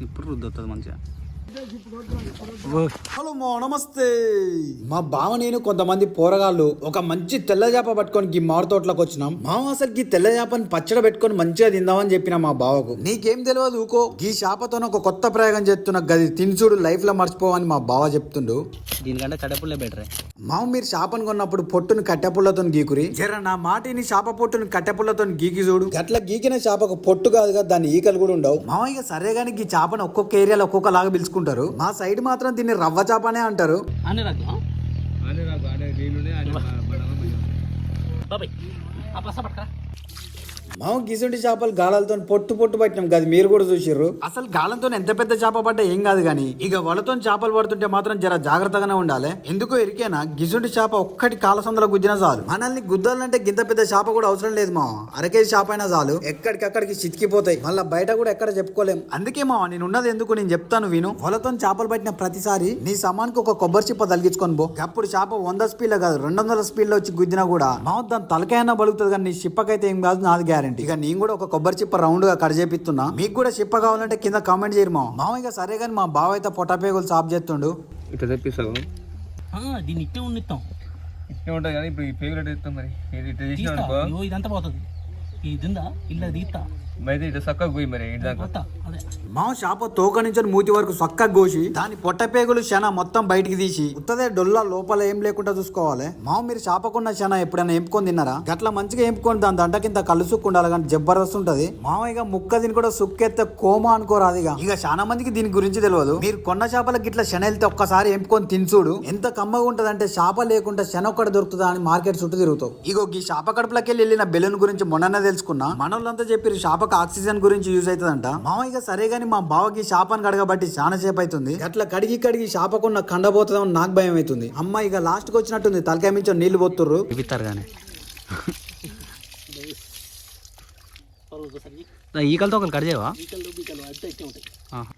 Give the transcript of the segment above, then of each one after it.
ఇప్పుడు రుద్దొస్తుంది మంచిగా. హలో మా నమస్తే. మా బావ నేను కొంతమంది పోరగాళ్ళు. ఒక మంచి తెల్ల చేప పట్టుకొని గీ మామిడి తోటలోకి వచ్చినాం. మామ అసలు గీ తెల్ల చేపని పచ్చడి పెట్టుకొని మంచిగా తిందామని చెప్పిన మా బావకు. నీకేం తెలియదు ఊకో. గీ చేపతో ఒక కొత్త ప్రయోగం చేస్తున్న గది తినుచుడు లైఫ్లో మర్చిపోవని మా బావ చెప్తుండు. దీనికంటే కడపుల్లే బెటరే. మామ మీరు చేపను కొన్నప్పుడు పొట్టును కట్టెపుల్లతో గీకురి. జర నా మాటిని చేప పొట్టును కట్టెపుల్లతో గీకి చూడు. అట్లా గీకిన చేపకు పొట్టు కాదు కదా దాని ఈకలు కూడా ఉండవు. మామ ఇక సరే కానీ ఈ చేపను ఒక్కొక్క ఏరియాలో ఒక్కొక్క లాగా పిలుచుకుంటారు మా సైడ్ మాత్రం దీన్ని రవ్వ చేపనే అంటారు. అని రకం బాబాయ్ ఆ పస పట్టుకరా. మామ గిసుంటి చేపలు గాలాలతో పొట్టు పొట్టు పట్టినాం కదా మీరు కూడా చూసిర్రు. అసలు గాలంతో ఎంత పెద్ద చేప పడ్డా ఏం కాదు కానీ ఇక వలతో చేపలు పడుతుంటే మాత్రం జర జాగ్రత్తగానే ఉండాలి. ఎందుకో ఎరికేనా గిసుంటి చేప ఒక్కటి కాలసందలో గుద్దినా చాలు. మనల్ని గుద్దాలంటే గింత పెద్ద చేప కూడా అవసరం లేదు మా అరకేజీ చేప అయినా చాలు. ఎక్కడికక్కడికి చితికిపోతాయి. మళ్ళీ బయట కూడా ఎక్కడ చెప్పుకోలేం. అందుకే మా నేను ఉన్నది ఎందుకు నేను చెప్తాను విను. వలతో చేపలు పట్టిన ప్రతిసారి నీ సమానికి ఒక కొబ్బరి చిప్ప తలిగించుకొని పో. అప్పుడు చేప వంద స్పీడ్ కాదు రెండు వందల స్పీడ్లో వచ్చి గుద్దినా కూడా. మా దాని తలకైనా బలుగుతుంది కానీ నీ చిప్పకైతే ఏం కాదు నాది గ్యారంటీ ఇక నేను కూడా ఒక కొబ్బరి చిప్ప రౌండ్గా కట్ చేపిస్తున్నా. మీకు కూడా చిప్ప కావాలంటే కింద కామెంట్ చేయరు మా మామ ఇక సరే కానీ మా బావ అయితే పొట్టపేగులు సాఫ్ చేస్తుండు. ఇట్లా తెప్పిస్తావు? దీన్ని ఇట్టే ఉన్నిస్తాం ఇట్లా ఉంటుంది కానీ ఇప్పుడు ఈ ఫేవరెట్ ఇస్తాం మరి. ఇదంతా పోతుంది. ఇది ఉందా ఇల్లు తీస్తా. మరి ఇట్లా చక్కగా పోయి మరి దాకా మా షాప తోక నుంచి మూతి వరకు సక్క గోసి దాని పొట్టపేగులు శన మొత్తం బయటికి తీసి ఉత్తదే డొల్ల లోపల ఏం లేకుండా చూసుకోవాలి. మా మీరు చేపకున్న శన ఎప్పుడైనా ఎంపుకొని తిన్నారా? గట్లా మంచిగా ఎంపుకొని దాని దంట కింద కలుసుకుండాలి కానీ జబర్దస్త్ ఉంటది. మామ ఇక ముక్క దీని కూడా సుక్కెత్తే కోమా అనుకోరాదు ఇక. ఇక చాలా మందికి దీని గురించి తెలియదు. మీరు కొన్న చేపలకి ఇట్లా శన వెళ్తే ఒక్కసారి ఎంపుకొని తినచుడు ఎంత కమ్మగా ఉంటదంటే చేప లేకుండా శన ఒక్కటి దొరుకుతుందా అని మార్కెట్ చుట్టూ తిరుగుతావు. ఇగో ఈ చేప కడుపులోకి వెళ్ళిన బెలూన్ గురించి మొన్ననే తెలుసుకున్నా. మనోళ్ళంతా చెప్పారు చేపకు ఆక్సిజన్ గురించి యూజ్ అవుతుందంట. మామ ఇక సరే గాని మా బావకి చేపను కడగబట్టి చాలా సేపు అవుతుంది అట్లా కడిగి కడిగి చేపకున్న కండపోతుందని నాకు భయం అవుతుంది. అమ్మ ఇక లాస్ట్కి వచ్చినట్టుంది. తలకాయ మించో నీళ్ళు పోతుర్రు చూపిస్తారు కానీ ఈకలతో ఒకరు ఆహా.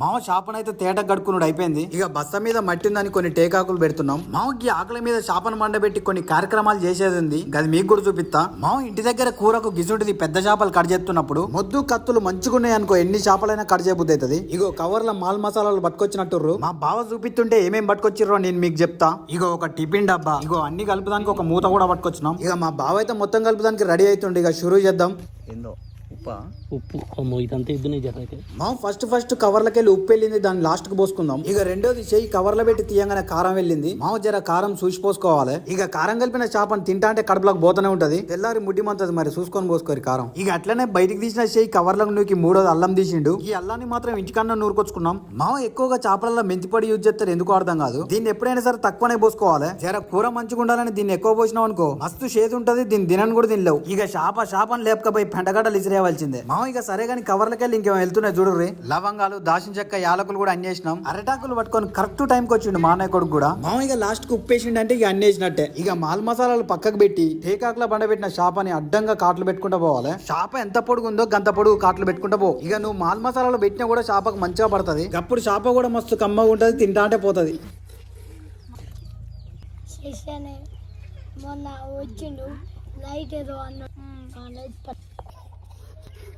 మామ చేపను అయితే తేట గడుకునుడు అయిపోయింది. ఇక బస్త మీద మట్టి ఉందని కొన్ని టేకాకులు పెడుతున్నాం. మామకి ఆకలి మీద చేపను మండబెట్టి కొన్ని కార్యక్రమాలు చేసేది ఉంది అది మీకు కూడా చూపిస్తా. మామ ఇంటి దగ్గర కూరకు గిసుంటిది పెద్ద చేపలు కట్ చేస్తున్నప్పుడు. మొద్దు కత్తులు మంచిగున్నాయి అనుకో ఎన్ని చేపలైనా కట్ చేయబుద్ధి అవుతుంది ఇగో కవర్ల మాల్ మసాలాలు పట్టుకొచ్చినట్టు మా బావ చూపిస్తుంటే ఏమేం పట్టుకొచ్చిర్రో నేను మీకు చెప్తా. ఇగో ఒక టిఫిన్ డబ్బా. ఇగో అన్ని కలుపుదానికి ఒక మూత కూడా పట్టుకొచ్చినాం. ఇక మా బావ అయితే మొత్తం కలుపుదానికి రెడీ అవుతుండే ఇక షురూ చేద్దాం. ఏందో? ఉప్పా? ఉప్పు అమ్మో ఇదంతా ఇద్దునే జరైతే మా ఫస్ట్ ఫస్ట్ కవర్లకి వెళ్ళి ఉప్పు వెళ్ళింది దాన్ని లాస్ట్కు పోసుకుందాం. ఇక రెండోది చెయ్యి కవర్లో పెట్టి తీయంగానే కారం వెళ్ళింది. మావ జర కారం చూసి పోసుకోవాలి. ఇక కారం కలిపిన చేపను తింటా అంటే కడుపులోకి పోతూనే ఉంటది. తెల్లారి ముడ్డి మంతది మరి చూసుకొని పోసుకోరు కారం. ఇక అట్లనే బయటికి తీసిన చెయ్యి కవర్లకు నూకి మూడోది అల్లం తీసిండు. ఈ అల్లాన్ని మాత్రం ఇంటికన్నా నూరుకొచ్చుకున్నాం. మావ ఎక్కువగా చేపలలో మెంతిపొడి యూజ్ చేస్తారు ఎందుకు అర్థం కాదు. దీన్ని ఎప్పుడైనా సరే తక్కువనే పోసుకోవాలి. జర కూర మంచిగా ఉండాలని దీన్ని ఎక్కువ పోసినాం అనుకో మస్తు షేదు ఉంటది దీన్ని తినని కూడా తినలేవు. ఇక చేప చేపను లేపకపోయి పెంటగడ్డలు ఇసిరేయవలసిందే మావ ఇక సరే కానీ కవర్లకి వెళ్ళి ఇంకేమో వెళ్తున్నాయి చూడుర్రి. లవంగాలు దాచిన చెక్క యాలకులు కూడా అన్నేసినాం. అరటాకులు పట్టుకొని కరెక్ట్ టైం కి వచ్చిండు మా కొడుకు కూడా. మామ ఇక లాస్ట్కు ఉప్పేసిండు అంటే ఇక అన్నేసినట్టే. ఇక మాల్ మసాలాలు పక్కకు పెట్టి టేకాకుల బండ పెట్టిన షాపని అడ్డంగా కాట్లు పెట్టుకుంటా పోవాలి. షాప ఎంత పొడుగు ఉందో గంత పొడుగు కాట్లు పెట్టుకుంటా పో. ఇక నువ్వు మాల్ మసాలాలు పెట్టినా కూడా షాపకు మంచిగా పడుతుంది. అప్పుడు షాప కూడా మస్తు కమ్మగా ఉంటది తింటా అంటే పోతుంది. మొన్న వచ్చిండు లైట్ ఏదో అన్న ఆ లైట్ పట్-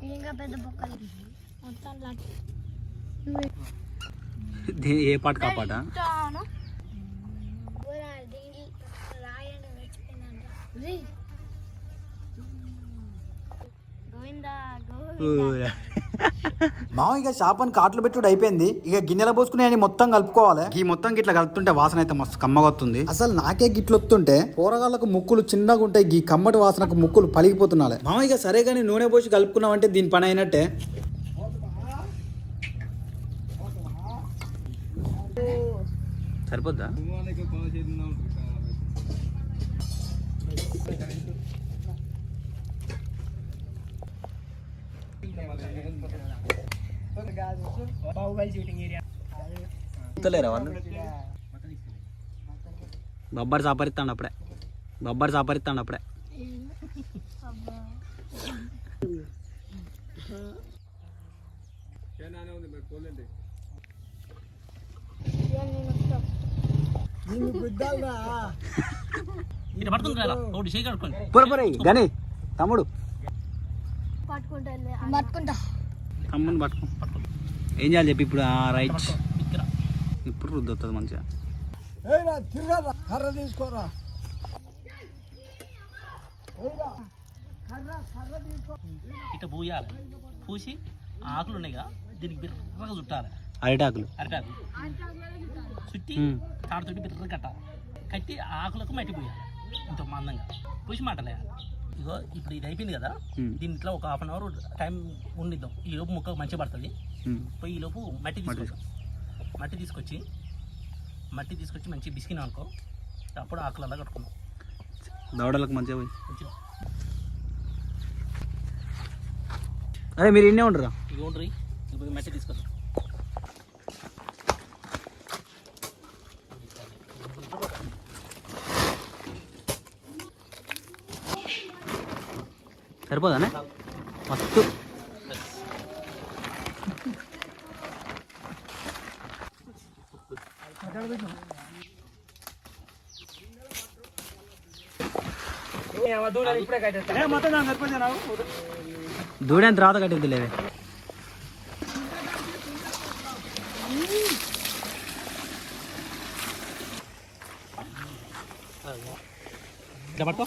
ఇంకా పెద్ద బొక్కలు మొత్తం లైట్ ఏ పాట వచ్చిపోయిందంట రీ. గోవిందా గోవిందా. మామ ఇక షాపని కాట్లు పెట్టుడు అయిపోయింది. ఇక గిన్నెల పోసుకుని అని మొత్తం కలుపుకోవాలి. ఈ మొత్తం గిట్ల కలుపుతుంటే వాసన అయితే మస్తు కమ్మగా వస్తుంది అసలు నాకే గిట్లు వస్తుంటే కూరగాళ్ళకు ముక్కులు చిన్నగా ఉంటాయి. ఈ కమ్మటి వాసనకు ముక్కులు పలిగిపోతున్నాయి మామ ఇక సరే కానీ నూనె పోసి కలుపుకున్నామంటే దీని పని అయినట్టే. సరిపోద్దా? వాళ్ళు? బొబ్బర్ సాపరిస్తాడు అప్పుడే. బొబ్బర్ సాపరిస్తాడు అప్పుడే. పడుతుంది గని తమ్ముడు. పట్టుకుంటా. తమ్ముని పట్టుకో ఏం చేయాలి చెప్పి ఇప్పుడు రైట్? ఇక్కడ ఇప్పుడు రుద్దొస్తుంది మంచిగా. కర్ర తీసుకోరా. ఇట్లా పూయాలి. పూసి ఆకులు ఉన్నాయి కదా దీనికి బిర్రగా చుట్టాలి. అరిటాకులు. అరిటాకు. చుట్టి. తాడుతోటి బిర్రగా కట్టాలి. కట్టి ఆ ఆకులకు మట్టి పోయాలి. ఇంత మందంగా. పూసి మాటలేయాలి ఇగో ఇప్పుడు ఇది అయిపోయింది కదా ఇట్లా ఒక హాఫ్ అన్ అవర్ టైం ఉండిద్దాం. ఈ లోపు ముక్క మంచిగా పడుతుంది. పోయి ఈ లోపు మట్టి తీసుకొచ్చాం మట్టి తీసుకొచ్చి మట్టి తీసుకొచ్చి మంచి బిస్కిన్ అనుకో అప్పుడు ఆకులల్లా కట్టుకున్నాం దవడలకు మంచిగా పోయి. మంచిగా. అదే మీరు ఇన్నే ఉండరా? ఇవి ఉండరు ఇప్పుడు మట్టి తీసుకొచ్చాం సరిపోదానే? మస్తు. దూడేంత రాత కట్టింది లేవే ఇట్లా పట్టుకో.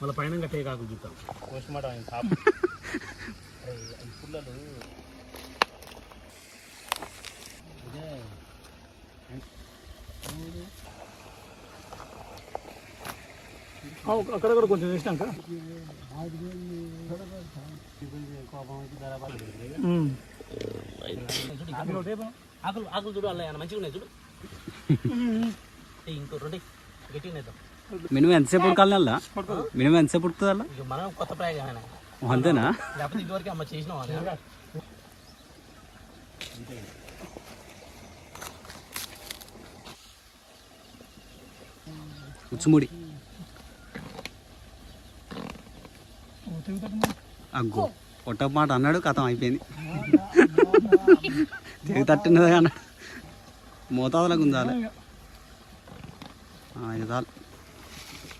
మళ్ళీ పైన కట్టే కాకులు చూద్దాం. పోస్ట్ మార్టం పుల్లలు. అక్కడక్కడ కొంచెం వేసినాక. ఆకులు ఆకులు చూడు అలా మంచిగా ఉన్నాయి చూడు. ఇంకో రెండు గట్టిగా మినిమం ఎంతసేపు ఉడకాలి అలా? మినిమం ఎంతసేపు ఉడుకుతుంది అలా మనం కొత్త ప్రయోగం అంతేనా? లేకపోతే ఇదివరకు అమ్మ చేసినాం ఉచ్చుముడి. అగ్గో పొట్ట మాట అన్నాడు కథం అయిపోయింది. తిరిగి తట్టినది అన్నాడు మోతాదులో గుంజాలి ఆ, ఇక చాలు.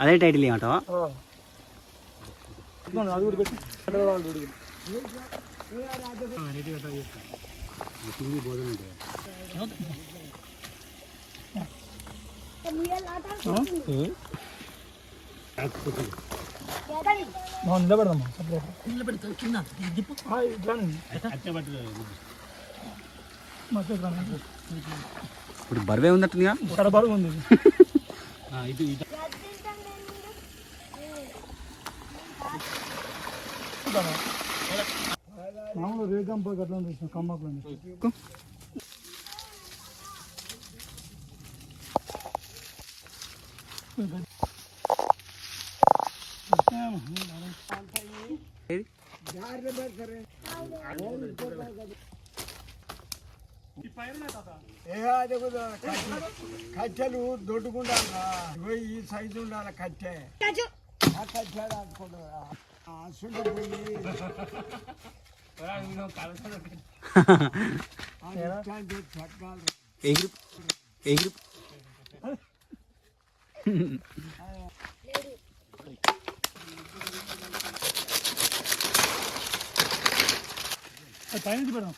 అదే టైటిల్ ఏమంటావా నిలబెడదాం నిలబెడతాం కింద ఇప్పుడు బరువే ఉన్నట్టుందిగా ఇక్కడ బరువు ఉంది. ఇది మామూలు రేగం పోయి అట్లా చూసిన కమ్మకులు ఏది? కట్టెలు దొడ్డుకుండా ఈ సైజు ఉండాలి కట్టె. ఆ కట్టె అనుకుంటున్నా అసలు పోయి ఇట్లాంటి చట్టాలు ఎగిరి ఎగిరి అది పైనుంచి పెడదాం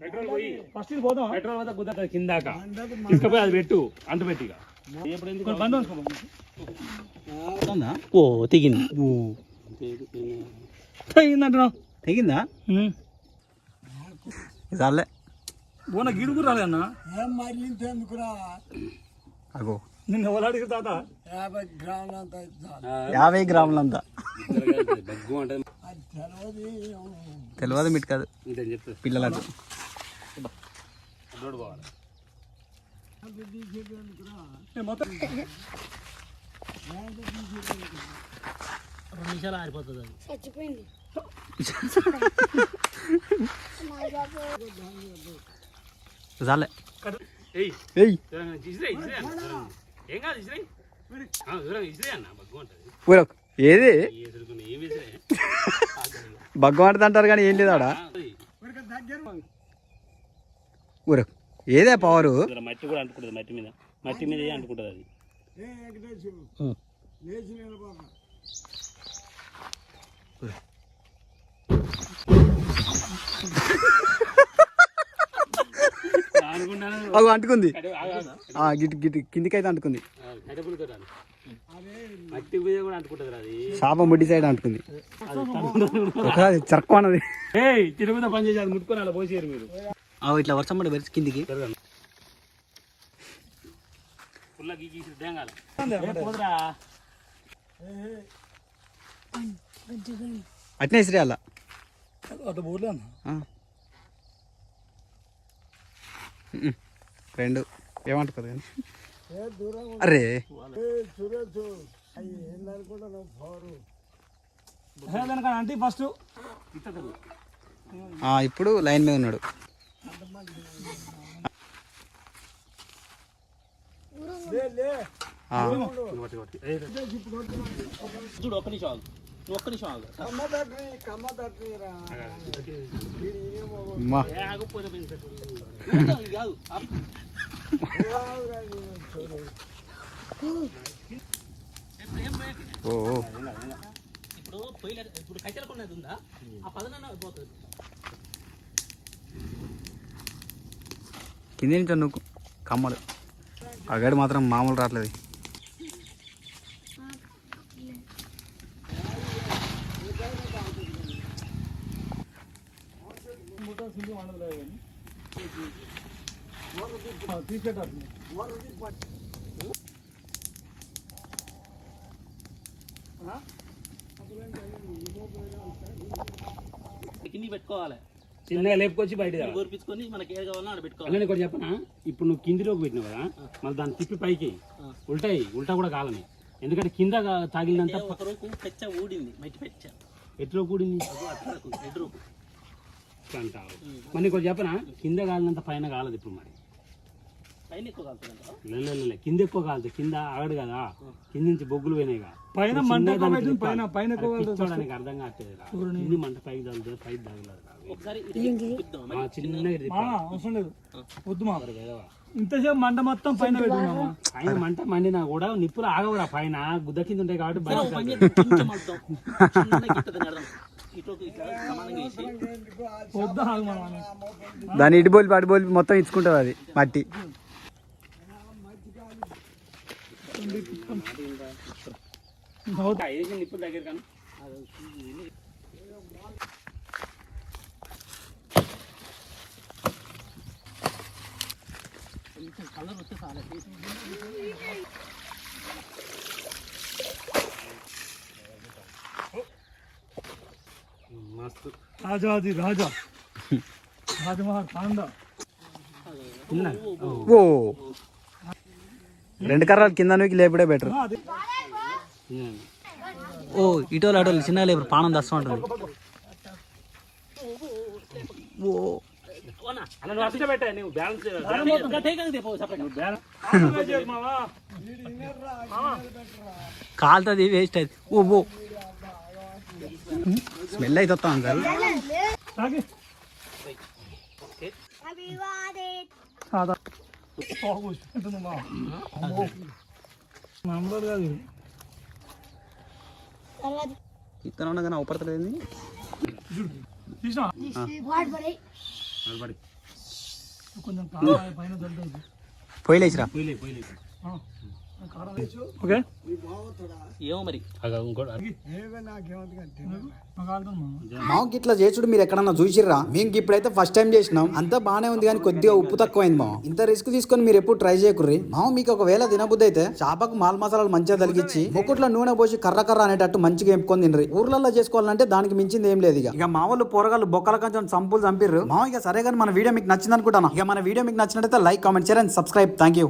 పెట్రోల్ పోయి ఫస్ట్ ఇది పోదాం. పెట్రోల్ అంతా కుదరదు కిందాక. తీసుకపోయి అది పెట్టు అంటు పెట్టిగా ఉందా ఓ తెగింది. చాలే అగో. నిన్న అడిగి తాత? యాభై గ్రాములంతా తెలియదు మిట్ కాదు పిల్లలకు. రెండు నిమిషాలు ఆరిపోతుంది అది. చచ్చిపోయింది. చాలే. ఏది? బగ్గం కానీ ఏం లేదు ఆడ. ఊరకు ఏదే పవరు. మట్టి కూడా అంటుకుంటుంది మట్టి మీద. మట్టి మీద అంటుకుంటుంది అది. అగో అంటుకుంది. ఆ, గిట్ గిట్ కిందికి అయితే అంటుకుంది శాపం ముడ్డి సైడ్ అంటుకుంది. ఒకసారి చరక్కు అన్నది. ఏయ్ తిరుమల పని చేసి అది ముట్టుకొని అలా పోసేయరు మీరు. ఇట్లా వర్షం పడి వెరిసి కిందికి. అట్నే ఇసిరి అలా. రెండు. ఏమంటుంది కానీ? అరే. అంటే ఫస్ట్ ఆ, ఇప్పుడు లైన్ మీద ఉన్నాడు. చూడు ఒక్క నిమిషం ఆగు ఒక్క నిమిషం ఆగు. ఇప్పుడు పొయ్యిల ఇప్పుడు కట్టెలకున్నది ఉందా? ఆ పదనన్న పోతుంది. ఇదేంటో నువ్వు కమ్మలు. అగడి మాత్రం మామూలు రావట్లేదు. కింది పెట్టుకోవాలి. చిన్నగా లేపుకొచ్చి బయట గోర్పించుకొని మనకి ఏది కావాలో ఆడ పెట్టుకోవాలి. అలానే ఒకటి చెప్పనా? ఇప్పుడు నువ్వు కిందిలోకి పెట్టినావు కదా మళ్ళీ దాన్ని తిప్పి పైకి. ఉల్టాయి ఉల్టా కూడా కాలని ఎందుకంటే కింద తాగినంత పెచ్చ ఊడింది మట్టి పెచ్చ. ఎట్లో కూడింది అట్లకు ఎదురు అంటావు. మరి నీకు చెప్పనా? కింద కాలినంత పైన కాలదు ఇప్పుడు మరి. పైన ఎక్కువ. కింద ఎక్కువ కాలుతుంది. కింద ఆగడు కదా. కింద నుంచి బొగ్గులు పోయినాయిగా పైన మంట పైన- పైన అర్థం కావట్లేదు మంట పైకి తగులుతుంది పైకి తగలదు. వద్దు మా. ఇంతసేపు మంట మొత్తం పైన పెట్టుకున్నామా పైన మంట మండినా కూడా నిప్పులు ఆగవురా పైన. గుద్ద కింద ఉంటాయి కాబట్టి అర్థం. ఇటు బోలి అటు బోలి మొత్తం ఇచ్చుకుంటుంది అది మట్టి. నిప్పుల దగ్గర కానీ. కలర్ వస్తే చాలా మస్తు. రాజాది రాజా. రాజమహా తాండా ఓ. రెండు కర్రలు కింద నూకి లేపుడే బెటర్ ఓ ఇటోలు అటోలు చిన్న లేపు పానం దస్తం ఉంటుంది ఓ అలా నువ్వు అట్లా పెట్టా నువ్వు బ్యాలెన్స్ మావా. కాలుతుంది వేస్ట్ అవుతుంది ఓ ఓ. స్మెల్ అయితే వస్తాం సార్ ఇతను ఉండగానే అవపడతలేదు తీసినా కొంచెం కావాలి పైన దొరుకుతుంది పోయిలేసిరా? పోయిలే పోయిలే. ఓకే. మాకు ఇట్లా చేసుడు మీరు ఎక్కడన్నా చూసిర్రా? మేము ఇప్పుడైతే ఫస్ట్ టైం చేసినాం. అంతా బానే ఉంది కానీ కొద్దిగా ఉప్పు తక్కువైంది మా ఇంత రిస్క్ తీసుకొని మీరు ఎప్పుడు ట్రై చేయకుర్రి? మా మీకు ఒకవేళ తినబుద్ధి అయితే చేపకు మాల్ మసాలాలు మంచిగా తలిగించి ముక్కుట్లో నూనె పోసి కర్ర కర్ర అనేటట్టు మంచిగా ఎంపుకొని తినరి ఊర్లలో చేసుకోవాలంటే దానికి మించింది ఏం లేదు ఇక. ఇక మా వాళ్ళు పోరగాళ్ళు బొక్కల కొంచెం సంపులు చంపిర్రు. మా ఇక సరే కానీ మన వీడియో మీకు నచ్చింది అనుకుంటాను? ఇక మన వీడియో మీకు నచ్చినట్టయితే like comment share and subscribe thank you